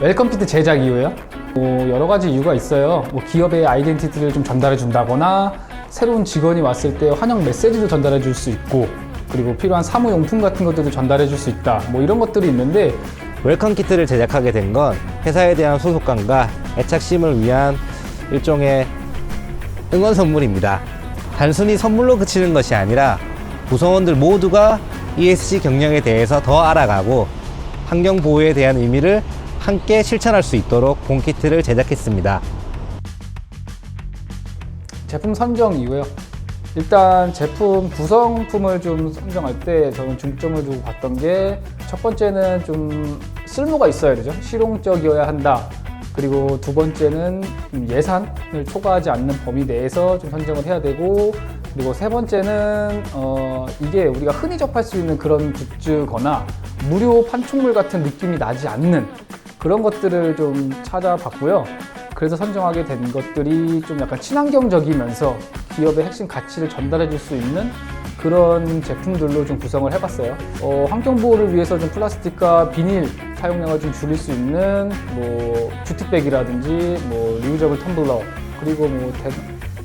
웰컴 키트 제작 이유요? 뭐 여러 가지 이유가 있어요. 뭐 기업의 아이덴티티를 좀 전달해 준다거나 새로운 직원이 왔을 때 환영 메시지도 전달해 줄 수 있고 그리고 필요한 사무용품 같은 것들도 전달해 줄 수 있다. 뭐 이런 것들이 있는데 웰컴 키트를 제작하게 된 건 회사에 대한 소속감과 애착심을 위한 일종의 응원 선물입니다. 단순히 선물로 그치는 것이 아니라 구성원들 모두가 ESG 경영에 대해서 더 알아가고 환경 보호에 대한 의미를 함께 실천할 수 있도록 본 키트를 제작했습니다. 제품 선정 이유요. 일단 제품 구성품을 좀 선정할 때 저는 중점을 두고 봤던 게 첫 번째는 좀 쓸모가 있어야 되죠. 실용적이어야 한다. 그리고 두 번째는 좀 예산을 초과하지 않는 범위 내에서 좀 선정을 해야 되고 그리고 세 번째는 어 이게 우리가 흔히 접할 수 있는 그런 굿즈거나 무료 판촉물 같은 느낌이 나지 않는 그런 것들을 좀 찾아봤고요. 그래서 선정하게 된 것들이 좀 약간 친환경적이면서 기업의 핵심 가치를 전달해 줄 수 있는 그런 제품들로 좀 구성을 해봤어요. 어, 환경 보호를 위해서 좀 플라스틱과 비닐 사용량을 좀 줄일 수 있는 뭐 뷰티백이라든지 뭐 리유저블 텀블러 그리고 뭐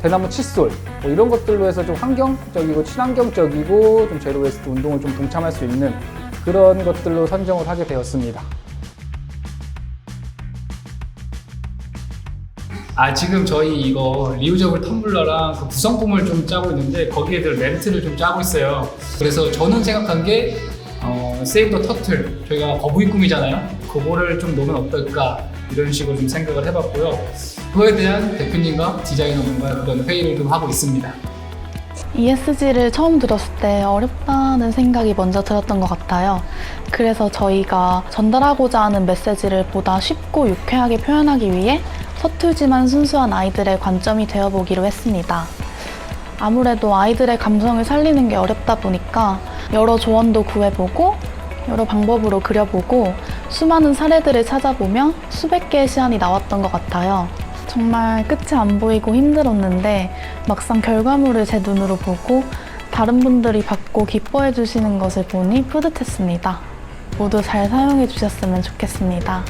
대, 나무 칫솔 뭐 이런 것들로 해서 좀 환경적이고 친환경적이고 좀 제로 웨스트 운동을 좀 동참할 수 있는 그런 것들로 선정을 하게 되었습니다. 아 지금 저희 이거 리우저블 텀블러랑 그 구성품을 좀 짜고 있는데 거기에 들 렌트를 좀 짜고 있어요. 그래서 저는 생각한 게 어, 세이브 더 터틀 저희가 거북이 꿈이잖아요. 그거를 좀 놓으면 어떨까 이런 식으로 좀 생각을 해봤고요. 그거에 대한 대표님과 디자이너분과 그런 회의를 좀 하고 있습니다. ESG를 처음 들었을 때 어렵다는 생각이 먼저 들었던 것 같아요. 그래서 저희가 전달하고자 하는 메시지를 보다 쉽고 유쾌하게 표현하기 위해 서툴지만 순수한 아이들의 관점이 되어보기로 했습니다. 아무래도 아이들의 감성을 살리는 게 어렵다 보니까 여러 조언도 구해보고 여러 방법으로 그려보고 수많은 사례들을 찾아보며 수백 개의 시안이 나왔던 것 같아요. 정말 끝이 안 보이고 힘들었는데 막상 결과물을 제 눈으로 보고 다른 분들이 받고 기뻐해 주시는 것을 보니 뿌듯했습니다. 모두 잘 사용해 주셨으면 좋겠습니다.